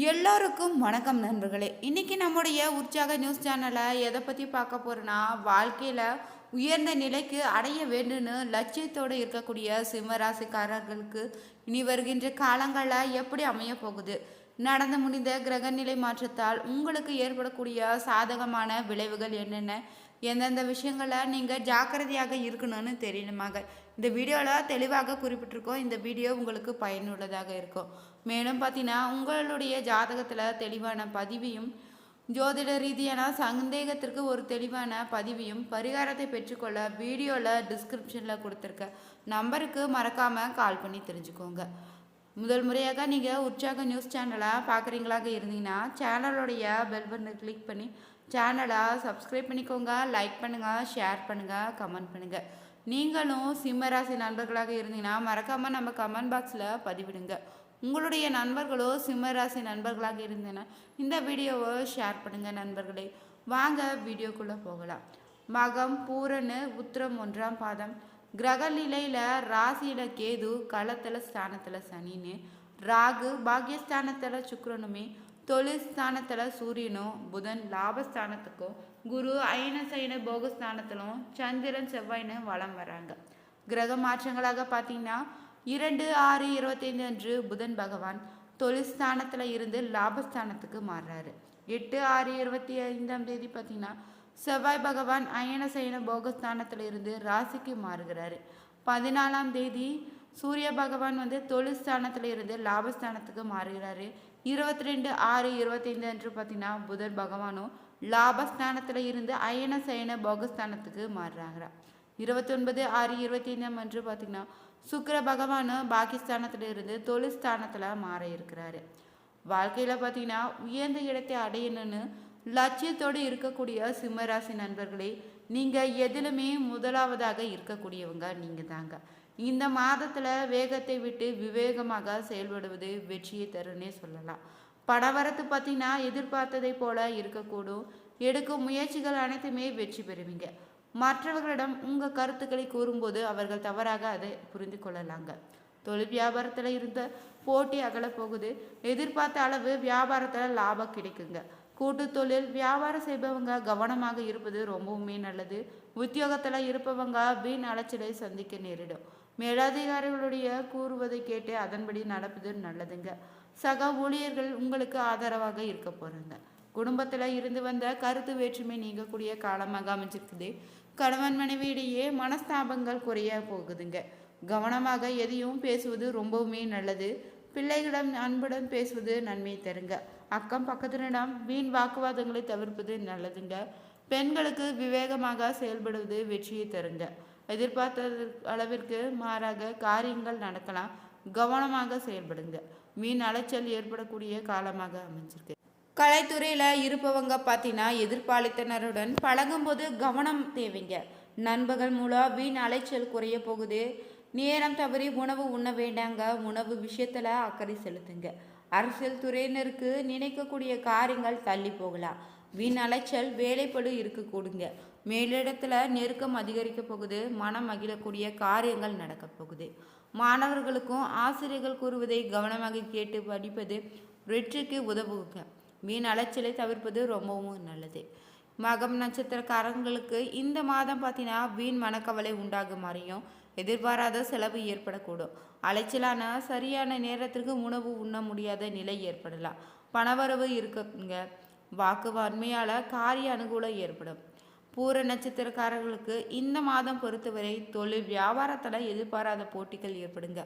எல்லோருக்கும் வணக்கம் நண்பர்களே. இன்றைக்கி நம்முடைய உற்சாக நியூஸ் சேனலை எதை பற்றி பார்க்க போகிறோன்னா வாழ்க்கையில் உயர்ந்த நிலைக்கு அடைய வேண்டும்னு லட்சியத்தோடு இருக்கக்கூடிய சிம்மராசிக்காரர்களுக்கு இனி வருகின்ற காலங்களில் எப்படி அமைய போகுது? நடந்து முடிந்த கிரகநிலை மாற்றத்தால் உங்களுக்கு ஏற்படக்கூடிய சாதகமான விளைவுகள் என்னென்ன? எந்தெந்த விஷயங்களை நீங்கள் ஜாக்கிரதையாக இருக்கணும்னு தெரியணுமாக. இந்த வீடியோவில் தெளிவாக குறிப்பிட்டிருக்கோம். இந்த வீடியோ உங்களுக்கு பயனுள்ளதாக இருக்கும். மேலும் பார்த்தீங்கன்னா உங்களுடைய ஜாதகத்தில் தெளிவான பதிவையும் ஜோதிட ரீதியான சந்தேகத்திற்கு ஒரு தெளிவான பதிவையும் பரிகாரத்தை பெற்றுக்கொள்ள வீடியோவில் டிஸ்கிரிப்ஷனில் கொடுத்துருக்க நம்பருக்கு மறக்காமல் கால் பண்ணி தெரிஞ்சுக்கோங்க. முதல் முறையாக நீங்கள் உற்சாக நியூஸ் சேனலை பார்க்குறீங்களாக இருந்தீங்கன்னா சேனலுடைய பெல் பட்டனை கிளிக் பண்ணி சேனலை சப்ஸ்கிரைப் பண்ணிக்கோங்க லைக் பண்ணுங்கள் ஷேர் பண்ணுங்கள் கமெண்ட் பண்ணுங்கள் நீங்களும் சிம்மராசி நண்பர்களாக இருந்தீங்கன்னா மறக்காமல் நம்ம கமெண்ட் பாக்ஸில் பதிவிடுங்க. உங்களுடைய நண்பர்களோ சிம்மராசி நண்பர்களாக இருந்தீங்கன்னா இந்த வீடியோவை ஷேர் பண்ணுங்கள் நண்பர்களே. வாங்க வீடியோக்குள்ளே போகலாம். மகம் பூரணு உத்திரம் ஒன்றாம் பாதம். கிரக நிலையில் ராசியில் கேது களத்தில் ஸ்தானத்தில் சனின்னு. ராகு பாக்யஸ்தானத்தில் சுக்கரனுமே. தொழில் ஸ்தானத்தில் சூரியனும் புதன் லாபஸ்தானத்துக்கும் குரு அயன சயன போகஸ்தானத்திலும் சந்திரன் செவ்வாய்னு வலம் வராங்க. கிரக மாற்றங்களாக பார்த்தீங்கன்னா இரண்டு ஆறு இருபத்தைந்து அன்று புதன் பகவான் தொழில் ஸ்தானத்தில் இருந்து லாபஸ்தானத்துக்கு மாறுறாரு. எட்டு ஆறு இருபத்தி ஐந்தாம் தேதி பார்த்தீங்கன்னா செவ்வாய் பகவான் அயன சயன போகஸ்தானத்தில் இருந்து ராசிக்கு மாறுகிறாரு. பதினாலாம் தேதி சூரிய பகவான் வந்து தொழில் ஸ்தானத்தில் இருந்து லாபஸ்தானத்துக்கு மாறுகிறாரு. இருபத்தி ரெண்டு ஆறு இருபத்தைந்து அன்று பார்த்தீங்கன்னா புதர் பகவானும் லாபஸ்தானத்தில் இருந்து அயன சயன போகஸ்தானத்துக்கு மாறுறாங்க. இருபத்தொன்பது ஆறு இருபத்தி ஐந்தாம் அன்று பார்த்தீங்கன்னா சுக்கிர பகவானும் பாகிஸ்தானத்தில் இருந்து தொழில் ஸ்தானத்தில் மாற இருக்கிறாரு. வாழ்க்கையில் பார்த்தீங்கன்னா உயர்ந்த இடத்தை அடையணும்னு லட்சியத்தோடு இருக்கக்கூடிய சிம்மராசி நண்பர்களே நீங்கள் எதிலுமே முதலாவதாக இருக்கக்கூடியவங்க நீங்கள் தாங்க இந்த மாதத்தில் வேகத்தை விட்டு விவேகமாக செயல்படுவது வெற்றியை தருன்னே சொல்லலாம். பணவரத்து பார்த்தீங்கன்னா எதிர்பார்த்ததை போல இருக்கக்கூடும். எடுக்கும் முயற்சிகள் அனைத்துமே வெற்றி பெறுவீங்க. மற்றவர்களிடம் உங்கள் கருத்துக்களை கூறும்போது அவர்கள் தவறாக அதை புரிந்து கொள்ளலாங்க. தொழில் வியாபாரத்தில் இருந்த போட்டி அகலப் போகுது எதிர்பார்த்த அளவு வியாபாரத்தில் லாபம் கிடைக்குங்க. கூட்டு தொழில் வியாபாரம் செய்பவங்க கவனமாக இருப்பது ரொம்பவுமே நல்லது. உத்தியோகத்தில் இருப்பவங்க வீண் அலைச்சலை சந்திக்க நேரிடும். மேலதிகாரிகளுடைய கூறுவதை கேட்டு அதன்படி நடப்பது நல்லதுங்க. சக ஊழியர்கள் உங்களுக்கு ஆதரவாக இருக்க போகிறாங்க குடும்பத்தில் இருந்து வந்த கருத்து வேற்றுமை நீங்கக்கூடிய காலமாக அமைஞ்சிருக்குது. கணவன் மனைவியிடையே மனஸ்தாபங்கள் குறைய போகுதுங்க. கவனமாக எதையும் பேசுவது ரொம்பவுமே நல்லது. பிள்ளைகளிடம் அன்புடன் பேசுவது நன்மை தருங்க. அக்கம் பக்கத்தினிடம் வீண் வாக்குவாதங்களை தவிர்ப்பது நல்லதுங்க. பெண்களுக்கு விவேகமாக செயல்படுவது வெற்றியை தருங்க. எதிர்பார்த்த அளவிற்கு மாறாக காரியங்கள் நடக்கலாம். கவனமாக செயல்படுங்க. மீன் அலைச்சல் ஏற்படக்கூடிய காலமாக அமைஞ்சிருக்கு. கலைத்துறையில் இருப்பவங்க பார்த்தீங்கன்னா எதிர்பாலித்தனருடன் பழகும்போது கவனம் தேவைங்க. நண்பர்கள் மூலம் வீண் அலைச்சல் குறைய போகுது. நேரம் தவறி உணவு உண்ண வேண்டாங்க. உணவு விஷயத்தில் அக்கறை செலுத்துங்க. அரசியல் துறையினருக்கு நினைக்கக்கூடிய காரியங்கள் தள்ளி போகலாம். வீண் அலைச்சல் வேலைப்படு இருக்கக்கூடுங்க மேலிடத்தில் நெருக்கம் அதிகரிக்க போகுது மனம் மகிழக்கூடிய காரியங்கள் நடக்க போகுது. மாணவர்களுக்கும் ஆசிரியர்கள் கூறுவதை கவனமாக கேட்டு படிப்பது வெற்றிக்கு உதவுங்க மீன் அலைச்சலை தவிர்ப்பது ரொம்பவும் நல்லது. மகம் நட்சத்திரக்காரங்களுக்கு இந்த மாதம் பார்த்தீங்கன்னா வீண் மனக்கவலை உண்டாகும் மாதிரியும் எதிர்பாராத செலவு ஏற்படக்கூடும். அலைச்சலான சரியான நேரத்திற்கு உணவு உண்ண முடியாத நிலை ஏற்படலாம். பணவரவு இருக்குங்க. வாக்கு வன்மையால் காரிய அனுகூலம் ஏற்படும். பூர நட்சத்திரக்காரர்களுக்கு இந்த மாதம் பொறுத்தவரை தொழில் வியாபாரத்தில் எதிர்பாராத போட்டிகள் ஏற்படுங்க.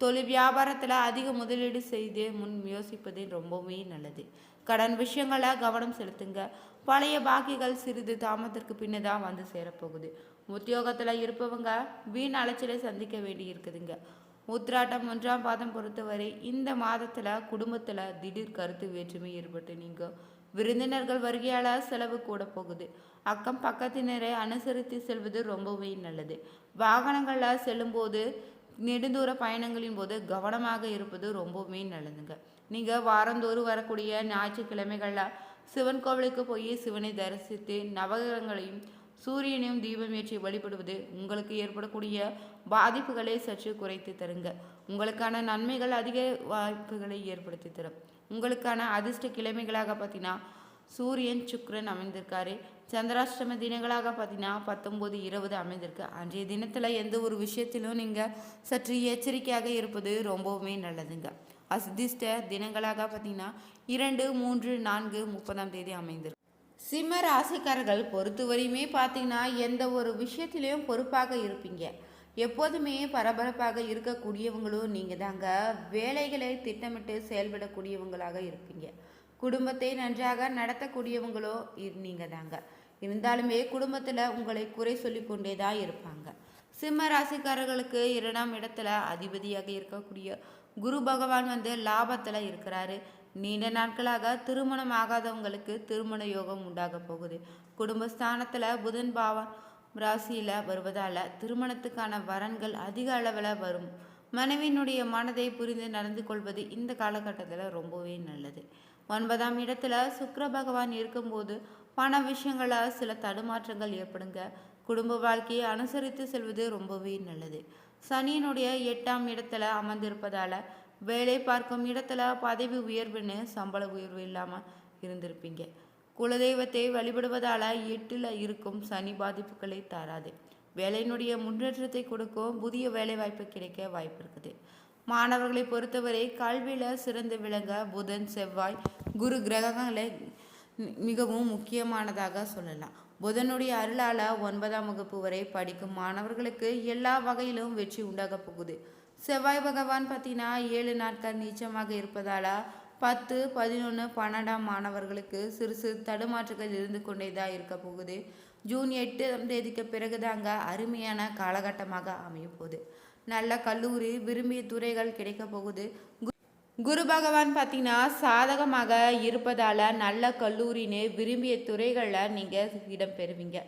தொழில் வியாபாரத்தில் அதிக முதலீடு செய்து முன் யோசிப்பது ரொம்பவே நல்லது. கடன் விஷயங்களை கவனம் செலுத்துங்க. பழைய பாக்கிகள் சிறிது தாமதத்திற்கு பின்னே தான் வந்து சேரப்போகுது. உத்தியோகத்தில் இருப்பவங்க வீண் அலைச்சலை சந்திக்க வேண்டி இருக்குதுங்க. உத்ராட்டம் ஒன்றாம் பாதம் பொறுத்தவரை இந்த மாதத்தில் குடும்பத்தில் திடீர் கருத்து வேற்றுமை ஏற்பட்டு நீங்கள் விருந்தினர்கள் வருகையால் செலவு கூட போகுது. அக்கம் பக்கத்தினரை அனுசரித்து செல்வது ரொம்பவே நல்லது. வாகனங்களில் செல்லும்போது நெடுந்தூர பயணங்களின் போது கவனமாக இருப்பது ரொம்பவுமே நல்லதுங்க. நீங்கள் வாரந்தோறும் வரக்கூடிய ஞாயிற்றுக்கிழமைகளில் சிவன் கோவிலுக்கு போய் சிவனை தரிசித்து நவகிரகங்களையும் சூரியனையும் தீபம் ஏற்றி வழிபடுவது உங்களுக்கு ஏற்படக்கூடிய பாதிப்புகளை சற்று குறைத்து தருங்க. உங்களுக்கான நன்மைகள் அதிக வாய்ப்புகளை ஏற்படுத்தி தரும். உங்களுக்கான அதிர்ஷ்ட கிழமைகளாக பார்த்தீங்கன்னா சூரியன் சுக்ரன் அமைந்திருக்காரு. சந்திராஷ்டம தினங்களாக பார்த்தீங்கன்னா பத்தொம்போது இருபது அமைந்திருக்கு. அன்றைய தினத்தில் எந்த ஒரு விஷயத்திலும் நீங்கள் சற்று எச்சரிக்கையாக இருப்பது ரொம்பவுமே நல்லதுங்க. அசிதிஷ்ட தினங்களாக பார்த்தீங்கன்னா இரண்டு மூன்று நான்கு முப்பதாம் தேதி அமைந்திருக்கு. சிம்ம ராசிக்காரர்கள் பொறுத்தவரையுமே பார்த்தீங்கன்னா எந்த ஒரு விஷயத்திலையும் பொறுப்பாக இருப்பீங்க. எப்போதுமே பரபரப்பாக இருக்கக்கூடியவங்களும் நீங்கள் தாங்க வேலைகளை திட்டமிட்டு செயல்படக்கூடியவங்களாக இருப்பீங்க. குடும்பத்தை நன்றாக நடத்தக்கூடியவங்களோ நீங்கள் தாங்க இருந்தாலுமே குடும்பத்தில் உங்களை குறை சொல்லி கொண்டே தான் இருப்பாங்க. சிம்ம ராசிக்காரர்களுக்கு இரண்டாம் இடத்துல அதிபதியாக இருக்கக்கூடிய குரு பகவான் வந்து லாபத்தில் இருக்கிறாரு. நீண்ட நாட்களாக திருமணம் ஆகாதவங்களுக்கு திருமண யோகம் உண்டாக போகுது. குடும்பஸ்தானத்தில் புதன் பாவன் ராசியில் வருவதால் திருமணத்துக்கான வரன்கள் அதிக அளவில் வரும். மனைவியினுடைய மனதை புரிந்து நடந்து கொள்வது இந்த காலகட்டத்தில் ரொம்பவே நல்லது. ஒன்பதாம் இடத்துல சுக்கர பகவான் இருக்கும்போது பண விஷயங்களால் சில தடுமாற்றங்கள் ஏற்படுங்க. குடும்ப வாழ்க்கையை அனுசரித்து செல்வது ரொம்பவே நல்லது. சனியினுடைய எட்டாம் இடத்துல அமர்ந்திருப்பதால வேலை பார்க்கும் இடத்துல பதவி உயர்வுன்னு சம்பள உயர்வு இல்லாமல் இருந்திருப்பீங்க. குலதெய்வத்தை வழிபடுவதால எட்டில் இருக்கும் சனி பாதிப்புகளை தராது. வேலையினுடைய முன்னேற்றத்தை கொடுக்கும் புதிய வேலை வாய்ப்பு கிடைக்க வாய்ப்பு இருக்குது. மாணவர்களை பொறுத்தவரை கல்வியில் சிறந்து விளங்க புதன் செவ்வாய் குரு கிரகங்களை மிகவும் முக்கியமானதாக சொல்லலாம். புதனுடைய அருளால் ஒன்பதாம் வகுப்பு வரை படிக்கும் மாணவர்களுக்கு எல்லா வகையிலும் வெற்றி உண்டாக போகுது. செவ்வாய் பகவான் பார்த்தீங்கன்னா ஏழு நாட்கள் நீச்சமாக இருப்பதால் பத்து பதினொன்று பன்னெண்டாம் மாணவர்களுக்கு சிறு சிறு தடுமாற்றங்கள் இருந்து கொண்டே தான் இருக்க போகுது. ஜூன் எட்டாம் தேதிக்கு பிறகுதாங்க அருமையான காலகட்டமாக அமையும் போகுது. நல்ல கல்லூரி விரும்பிய துறைகள் கிடைக்க போகுது. குரு பகவான் பார்த்தீங்கன்னா சாதகமாக இருப்பதால் நல்ல கல்லூரின்னு விரும்பிய துறைகளில் நீங்கள் இடம் பெறுவீங்க.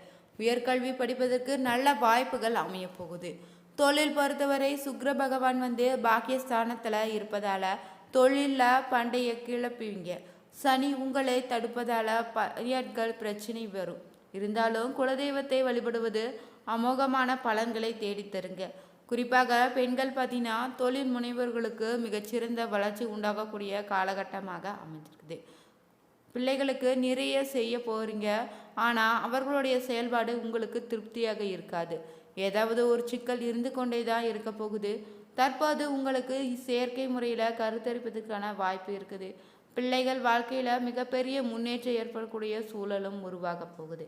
உயர்கல்வி படிப்பதற்கு நல்ல வாய்ப்புகள் அமைய போகுது. தொழில் பொறுத்தவரை சுக்ர பகவான் வந்து பாக்கியஸ்தானத்தில் இருப்பதால் தொழிலில் பண்டைய கிளப்புவீங்க. சனி உங்களை தடுப்பதால் பணியாட்கள் பிரச்சனை வரும். இருந்தாலும் குலதெய்வத்தை வழிபடுவது அமோகமான பலன்களை தேடித்தருங்க குறிப்பாக பெண்கள் பார்த்தீங்கன்னா தொழில் முனைவர்களுக்கு மிகச்சிறந்த வளர்ச்சி உண்டாகக்கூடிய காலகட்டமாக அமைஞ்சிருக்குது. பிள்ளைகளுக்கு நிறைய செய்ய போகிறீங்க ஆனால் அவர்களுடைய செயல்பாடு உங்களுக்கு திருப்தியாக இருக்காது. ஏதாவது ஒரு சிக்கல் இருந்து கொண்டே தான் இருக்க போகுது. தற்போது உங்களுக்கு செயற்கை முறையில் கருத்தரிப்பதற்கான வாய்ப்பு இருக்குது. பிள்ளைகள் வாழ்க்கையில் மிகப்பெரிய முன்னேற்றம் ஏற்படக்கூடிய சூழலும் உருவாக போகுது.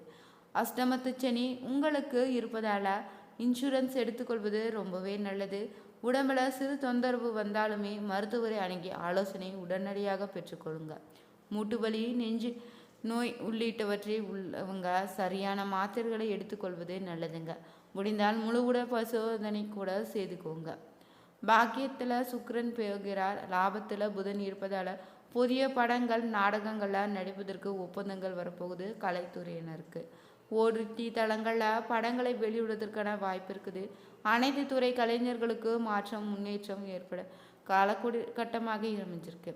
அஷ்டமத்து சனி உங்களுக்கு இருப்பதால் இன்சூரன்ஸ் எடுத்துக்கொள்வது ரொம்பவே நல்லது. உடம்புல சிறு தொந்தரவு வந்தாலுமே மருத்துவரை அணுகி ஆலோசனை உடனடியாக பெற்றுக்கொள்ளுங்க. மூட்டு வலி நெஞ்சு நோய் உள்ளிட்டவற்றை உள்ளவங்க சரியான மாத்திரைகளை எடுத்துக்கொள்வது நல்லதுங்க. முடிந்தால் முழு உடல் பரிசோதனை கூட செய்துக்கோங்க. பாக்கியத்தில் சுக்கரன் போகிறார் லாபத்தில் புதன் இருப்பதால் புதிய படங்கள் நாடகங்களில் நடிப்பதற்கு ஒப்பந்தங்கள் வரப்போகுது. கலைத்துறையினருக்கு. ஓடிடி தளங்களில் படங்களை வெளியிடுவதற்கான வாய்ப்பு இருக்குது. அனைத்து துறை கலைஞர்களுக்கு மாற்றம் முன்னேற்றம் ஏற்பட காலக்கூடி கட்டமாக அமைஞ்சிருக்கு.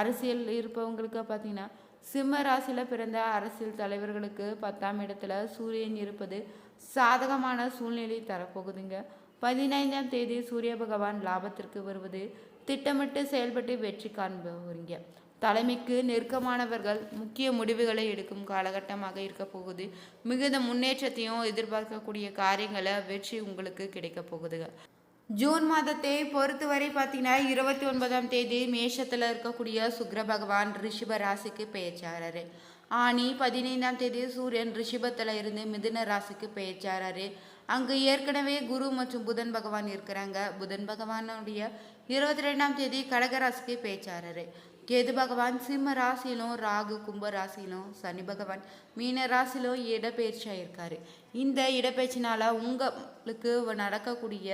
அரசியல் இருப்பவங்களுக்கு பார்த்தீங்கன்னா சிம்ம ராசியில் பிறந்த அரசியல் தலைவர்களுக்கு பத்தாம் இடத்துல சூரியன் இருப்பது சாதகமான சூழ்நிலை தரப்போகுதுங்க. பதினைந்தாம் தேதி சூரிய பகவான் லாபத்திற்கு வருவது திட்டமிட்டு செயல்பட்டு வெற்றி காண்பவங்க தலைமைக்கு நெருக்கமானவர்கள் முக்கிய முடிவுகளை எடுக்கும் காலகட்டமாக இருக்க போகுது. மிகுந்த முன்னேற்றத்தையும் எதிர்பார்க்கக்கூடிய காரியங்களை வெற்றி உங்களுக்கு கிடைக்க போகுதுங்க ஜூன் மாதத்தை பொறுத்தவரை பார்த்தீங்கன்னா இருபத்தி ஒன்பதாம் தேதி மேஷத்தில் இருக்கக்கூடிய சுக்கிர பகவான் ரிஷப ராசிக்கு பெயர்ச்சாராரு ஆனி பதினைந்தாம் தேதி சூரியன் ரிஷிபத்தில் இருந்து மிதுன ராசிக்கு பெயர்ச்சாராரு அங்கு ஏற்கனவே குரு மற்றும் புதன் பகவான் இருக்கிறாங்க. புதன் பகவானுடைய இருபத்தி ரெண்டாம் தேதி கடகராசிக்கு பெயர்ச்சாராரு கேது பகவான் சிம்ம ராசியிலும் ராகு கும்ப ராசியிலும் சனி பகவான் மீன ராசியிலும் இடப்பெயர்ச்சி ஆயிருக்காரு இந்த இடப்பெயர்ச்சினால உங்களுக்கு நடக்கக்கூடிய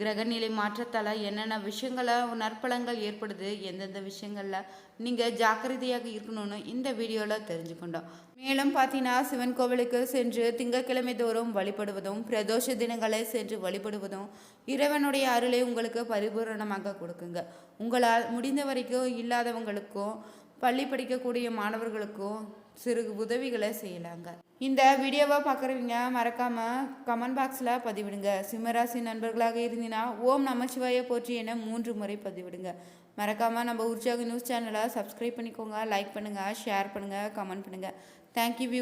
கிரகநிலை மாற்றத்தால் என்னென்ன விஷயங்கள நற்பலங்கள் ஏற்படுது எந்தெந்த விஷயங்களில் நீங்கள் ஜாக்கிரதையாக இருக்கணும்னு இந்த வீடியோவில் தெரிஞ்சுக்கொண்டோம். மேலும் பார்த்தீங்கன்னா சிவன் கோவிலுக்கு சென்று திங்கட்கிழமை தோறும் வழிபடுவதும் பிரதோஷ தினங்களை சென்று வழிபடுவதும் இறைவனுடைய அருளை உங்களுக்கு பரிபூரணமாக கொடுக்குங்க. உங்களால் முடிந்த வரைக்கும் இல்லாதவங்களுக்கும் பள்ளி படிக்கக்கூடிய மாணவர்களுக்கும் சிறு உதவிகளை செய்யலாங்க. இந்த வீடியோவை பார்க்குறவங்க மறக்காமல் கமெண்ட் பாக்ஸில் பதிவிடுங்க. சிம்மராசி நண்பர்களாக இருந்தீங்கன்னா ஓம் நமச்சிவாய போற்றி என மூன்று முறை பதிவிடுங்க. மறக்காமல் நம்ம உற்சாக நியூஸ் சேனலை சப்ஸ்கிரைப் பண்ணிக்கோங்க லைக் பண்ணுங்கள் ஷேர் பண்ணுங்கள் கமெண்ட் பண்ணுங்கள் தேங்க்யூ வியூ